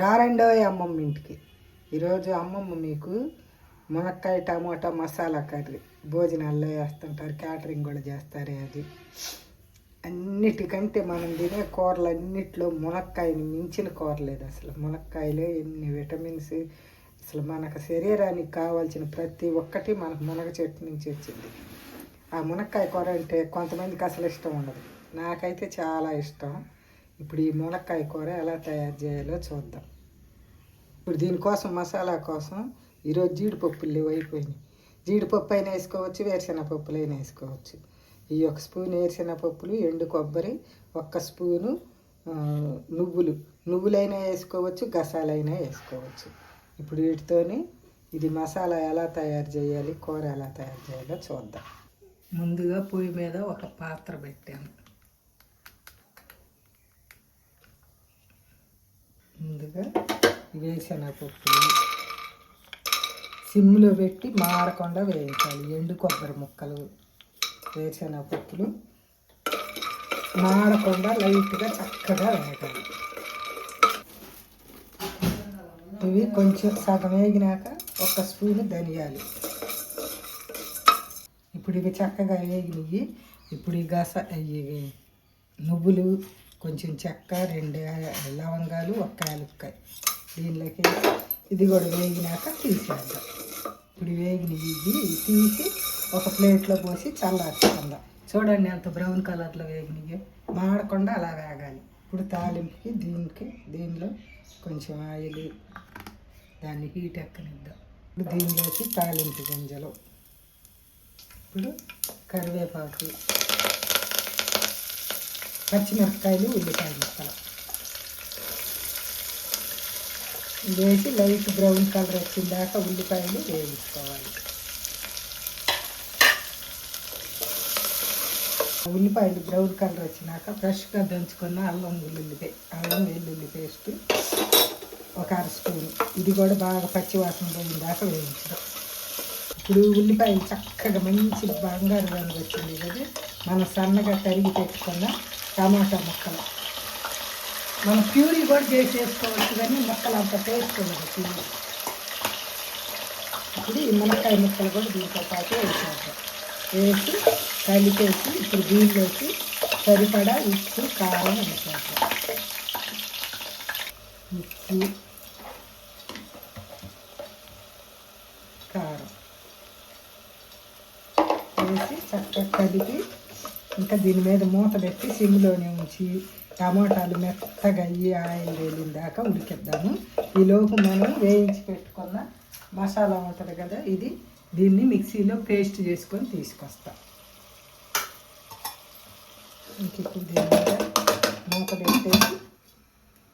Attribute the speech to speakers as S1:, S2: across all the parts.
S1: రారండో అమ్మమ్మ ఇంటికి. ఈరోజు అమ్మమ్మ మీకు మునక్కాయ టమాటా మసాలా కర్రీ. భోజనాల్లో వేస్తుంటారు క్యాటరింగ్ కూడా చేస్తారు అది. అన్నిటికంటే మనం తినే కూరలు అన్నిట్లో మునక్కాయని మించిన కూర లేదు అసలు. మునక్కాయలో ఎన్ని విటమిన్స్ అసలు మనకు శరీరానికి కావాల్సిన ప్రతి ఒక్కటి మనకు మునగ చెట్టు నుంచి వచ్చింది. ఆ మునక్కాయ కూర అంటే కొంతమందికి అసలు ఇష్టం ఉండదు. నాకైతే చాలా ఇష్టం. ఇప్పుడు ఈ మునక్కాయ కూర ఎలా తయారు చేయాలో చూద్దాం. ఇప్పుడు దీనికోసం మసాలా కోసం ఈరోజు జీడిపప్పులు లేవు అయిపోయినాయి జీడిపప్పు అయినా వేసుకోవచ్చు వేరుశెనగపప్పులు అయినా వేసుకోవచ్చు. ఈ ఒక స్పూన్ వేరుశెనగపప్పులు ఎండు కొబ్బరి ఒక్క స్పూను నువ్వులు. నువ్వులైనా వేసుకోవచ్చు గసాలైనా వేసుకోవచ్చు. ఇప్పుడు వీటితోని ఇది మసాలా ఎలా తయారు చేయాలి కూర ఎలా తయారు చేయాలో చూద్దాం. ముందుగా పొయ్యి మీద ఒక పాత్ర పెట్టాను. ముందుగా వేరుశెనగపప్పులు సిమ్లో పెట్టి మారకుండా వేయించాలి. ఎండు కొబ్బరి ముక్కలు వేరుశెనగపప్పులు మాడకుండా లైట్గా చక్కగా వేగాలి. ఇవి కొంచెం సగం వేగినాక ఒక స్పూన్ ధనియాలు. ఇప్పుడు ఇవి చక్కగా వేగినవి ఇప్పుడు ఈ గస ఇవి నువ్వులు కొంచెం చెక్క రెండు లవంగాలు ఒక్క యాలక్కాయ. దీనిలోకి ఇది కూడా వేగినాక తీసేద్దాం. ఇప్పుడు వేగినవి ఇది తీసి ఒక ప్లేట్లో పోసి చల్లార్చుకుందాం. చూడండి ఎంత బ్రౌన్ కలర్లో వేగినవి మాడకుండా అలా వేగాలి. ఇప్పుడు తాలింపుకి దీనికి దీనిలో కొంచెం ఆయిల్ దాన్ని హీట్ ఎక్కనిద్దాం. ఇప్పుడు దీనిలోకి తాలింపు గింజలు. ఇప్పుడు కరివేపాకు. పచ్చిమిరపకాయలు ఉల్లిపాయ ముక్కలు వేసి లైట్ బ్రౌన్ కలర్ వచ్చిన దాకా ఉల్లిపాయలు వేయించుకోవాలి. ఉల్లిపాయలు బ్రౌన్ కలర్ వచ్చినాక ఫ్రెష్గా దంచుకున్న అల్లం వెల్లుల్లి అల్లం వెల్లుల్లి పేస్ట్ ఒక అర స్పూన్. ఇది కూడా బాగా పచ్చివాసన పోయిన దాకా వేయించడం. ఇప్పుడు ఉల్లిపాయలు చక్కగా మంచి బంగారు రంగు వచ్చింది కదా మనం సన్నగా తరిగి పెట్టుకున్న టమాటా ముక్కలు. మనం ప్యూరీ కూడా చేసి వేసుకోవచ్చు కానీ ముక్కలు అంత టేస్ట్ ఉండదు ప్యూరీ ఇప్పుడు ఈ మునక్కాయ ముక్కలు కూడా దీంతో పాటు వేసేద్దాం. వేసి కలిపేసి ఇప్పుడు దీనిలోకి సరిపడా ఉప్పు కారం వేసేద్దాం. ఉప్పు కారం. వేసి చక్కగా కలిపి ఇంకా దీని మీద మూత పెట్టి సిమ్లోనే ఉంచి టమాటాలు మెత్తగా అయ్యి ఆయిల్ వేలిన దాకా ఉడికిద్దాము. ఈలోపు మనం వేయించి పెట్టుకున్న మసాలా ఉంటుంది కదా ఇది దీన్ని మిక్సీలో పేస్ట్ చేసుకొని తీసుకొస్తాం. ఇంక ఇప్పుడు దీని మీద మూత పెట్టేసి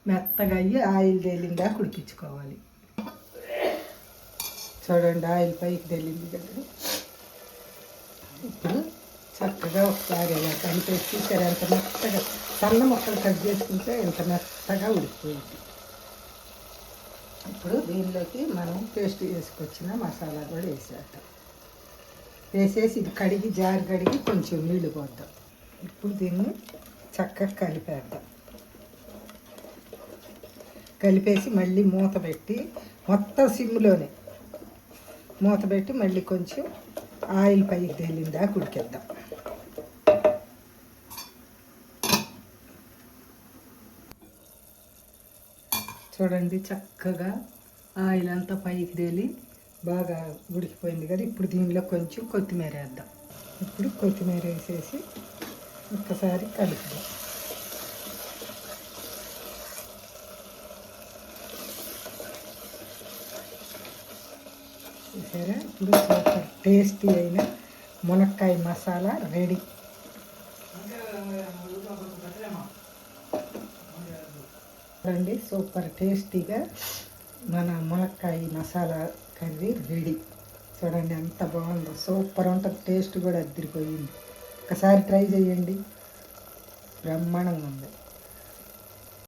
S1: మెత్తగా అయ్యి ఆయిల్ తేలిన దాకా ఉడికించుకోవాలి. చూడండి ఆయిల్ పైకి తేలింది కదా. ఇప్పుడు చక్కగా ఒకసారి ఇలా కలిపేసి చూసారు ఎంత మెత్తగా సన్న ముక్కలు కట్ చేసుకుంటే ఎంత మెత్తగా ఉడికిపోయింది. ఇప్పుడు దీనిలోకి మనం పేస్ట్ చేసుకొచ్చిన మసాలా కూడా వేసేద్దాం. వేసేసి ఇది కడిగి జారు కడిగి కొంచెం నీళ్ళు పోద్దాం. ఇప్పుడు దీన్ని చక్కగా కలిపేద్దాం. కలిపేసి మళ్ళీ మూత పెట్టి మొత్తం సిమ్లోనే మూత పెట్టి మళ్ళీ కొంచెం ఆయిల్ పైకి తేలిందా ఉడికేద్దాం. చూడండి చక్కగా ఆయిల్ అంతా పైకి తేలి బాగా ఉడికిపోయింది కదా. ఇప్పుడు దీనిలో కొంచెం కొత్తిమీర వేద్దాం. ఇప్పుడు కొత్తిమీర వేసేసి ఒక్కసారి కలుపుదాం. చూసారా? ఇప్పుడు సూపర్ టేస్టీ అయిన మునక్కాయ మసాలా రెడీ. చూడండి సూపర్ టేస్టీగా మన మునక్కాయ మసాలా కర్రీ రెడీ. చూడండి ఎంత బాగుందో సూపర్ ఉంటుంది టేస్ట్ కూడా అద్దరిపోయింది. ఒకసారి ట్రై చేయండి. బ్రహ్మాండంగా ఉంది.